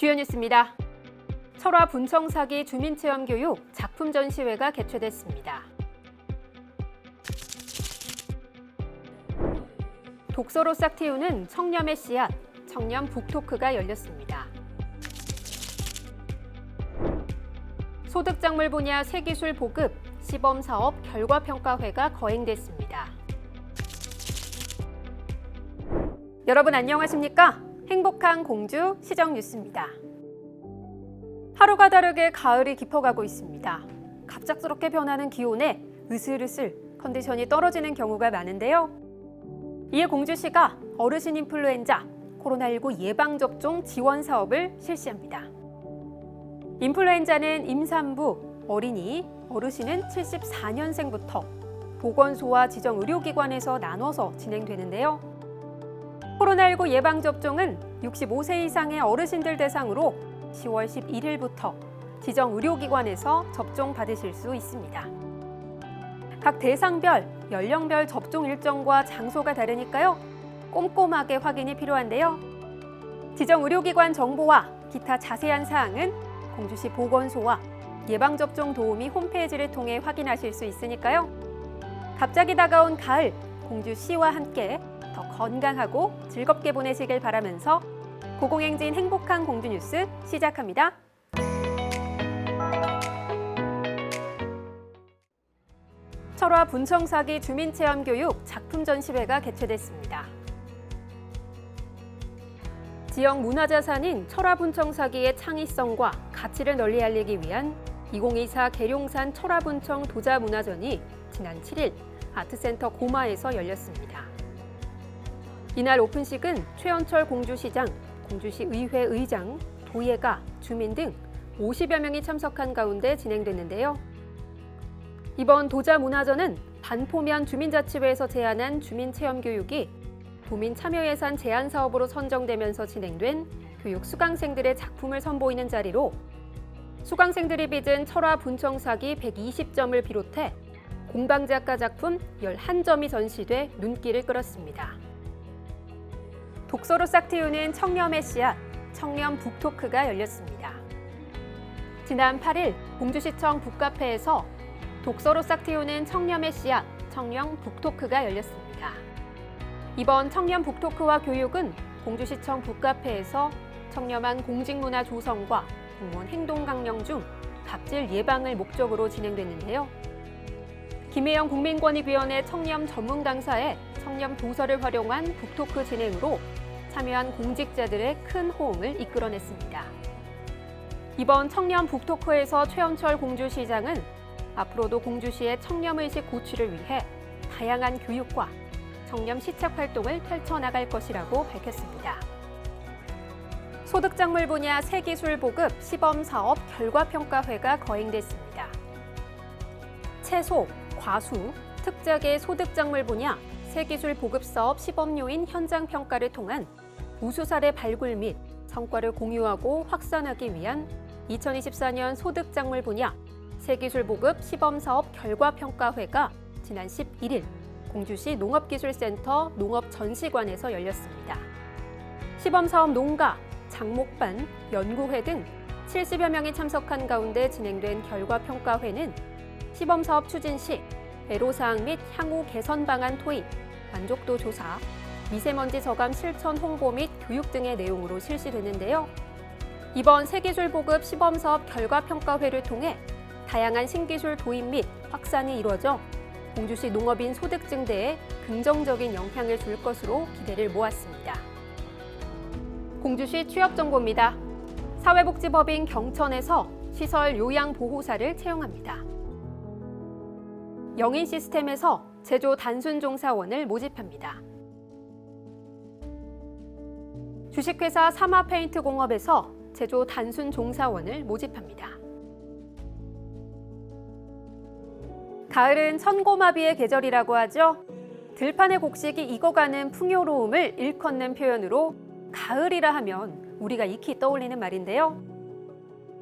주요 뉴스입니다. 철화 분청사기 주민체험 교육 작품 전시회가 개최됐습니다. 독서로 싹 틔우는 청렴의 씨앗, 청렴 북토크가 열렸습니다. 소득작물 분야 새기술 보급 시범 사업 결과 평가회가 거행됐습니다. 여러분 안녕하십니까? 행복한 공주 시정 뉴스입니다. 하루가 다르게 가을이 깊어가고 있습니다. 갑작스럽게 변하는 기온에 으슬으슬 컨디션이 떨어지는 경우가 많은데요. 이에 공주시가 어르신 인플루엔자 코로나19 예방접종 지원 사업을 실시합니다. 인플루엔자는 임산부, 어린이, 어르신은 74년생부터 보건소와 지정 의료기관에서 나눠서 진행되는데요. 코로나19 예방접종은 65세 이상의 어르신들 대상으로 10월 11일부터 지정 의료기관에서 접종 받으실 수 있습니다. 각 대상별, 연령별 접종 일정과 장소가 다르니까요. 꼼꼼하게 확인이 필요한데요. 지정 의료기관 정보와 기타 자세한 사항은 공주시 보건소와 예방접종 도우미 홈페이지를 통해 확인하실 수 있으니까요. 갑자기 다가온 가을, 공주시와 함께 더 건강하고 즐겁게 보내시길 바라면서 고공행진 행복한 공주 뉴스 시작합니다. 철화 분청사기 주민체험교육 작품 전시회가 개최됐습니다. 지역 문화자산인 철화 분청사기의 창의성과 가치를 널리 알리기 위한 2024 계룡산 철화분청 도자문화전이 지난 7일 아트센터 고마에서 열렸습니다. 이날 오픈식은 최원철 공주시장, 공주시 의회 의장, 도예가, 주민 등 50여 명이 참석한 가운데 진행됐는데요. 이번 도자 문화전은 반포면 주민자치회에서 제안한 주민 체험 교육이 도민 참여 예산 제한 사업으로 선정되면서 진행된 교육 수강생들의 작품을 선보이는 자리로 수강생들이 빚은 철화 분청사기 120점을 비롯해 공방작가 작품 11점이 전시돼 눈길을 끌었습니다. 독서로 싹 틔우는 청렴의 씨앗, 청렴 북토크가 열렸습니다. 지난 8일 공주시청 북카페에서 독서로 싹 틔우는 청렴의 씨앗, 청렴 북토크가 열렸습니다. 이번 청렴 북토크와 교육은 공주시청 북카페에서 청렴한 공직문화 조성과 공무원 행동 강령 중 갑질 예방을 목적으로 진행됐는데요. 김혜영 국민권익위원회 청렴 전문 강사의 청렴 도서를 활용한 북토크 진행으로 참여한 공직자들의 큰 호응을 이끌어냈습니다. 이번 청렴 북토크에서 최원철 공주시장은 앞으로도 공주시의 청렴의식 고취를 위해 다양한 교육과 청렴 시책 활동을 펼쳐나갈 것이라고 밝혔습니다. 소득작물 분야 새 기술 보급 시범 사업 결과 평가회가 거행됐습니다. 채소, 과수, 특작의 소득작물 분야 새 기술 보급 사업 시범 요인 현장 평가를 통한 우수 사례 발굴 및 성과를 공유하고 확산하기 위한 2024년 소득 작물 분야 새 기술 보급 시범 사업 결과 평가회가 지난 11일 공주시 농업기술센터 농업전시관에서 열렸습니다. 시범 사업 농가, 장목반, 연구회 등 70여 명이 참석한 가운데 진행된 결과 평가회는 시범 사업 추진 시 애로사항 및 향후 개선 방안 토의, 만족도 조사, 미세먼지 저감 실천 홍보 및 교육 등의 내용으로 실시되는데요. 이번 세기술 보급 시범 사업 결과 평가회를 통해 다양한 신기술 도입 및 확산이 이루어져 공주시 농업인 소득 증대에 긍정적인 영향을 줄 것으로 기대를 모았습니다. 공주시 취업 정보입니다. 사회복지법인 경천에서 시설 요양 보호사를 채용합니다. 영인 시스템에서 제조 단순 종사원을 모집합니다. 주식회사 사마페인트 공업에서 제조 단순 종사원을 모집합니다. 가을은 천고마비의 계절이라고 하죠. 들판의 곡식이 익어가는 풍요로움을 일컫는 표현으로 가을이라 하면 우리가 익히 떠올리는 말인데요.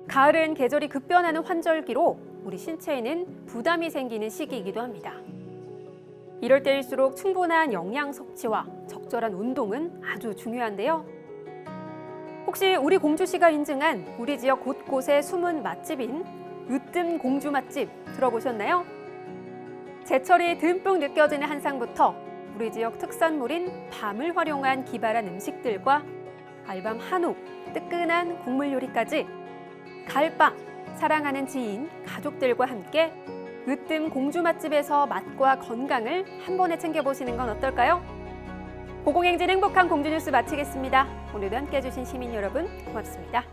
가을은 계절이 급변하는 환절기로 우리 신체에는 부담이 생기는 시기이기도 합니다. 이럴 때일수록 충분한 영양 섭취와 적절한 운동은 아주 중요한데요. 혹시 우리 공주시가 인증한 우리 지역 곳곳의 숨은 맛집인 으뜸 공주 맛집 들어보셨나요? 제철이 듬뿍 느껴지는 한상부터 우리 지역 특산물인 밤을 활용한 기발한 음식들과 알밤 한우, 뜨끈한 국물 요리까지 가을밤 사랑하는 지인, 가족들과 함께 으뜸 공주 맛집에서 맛과 건강을 한 번에 챙겨보시는 건 어떨까요? 고공행진 행복한 공주 뉴스 마치겠습니다. 오늘도 함께 해주신 시민 여러분 고맙습니다.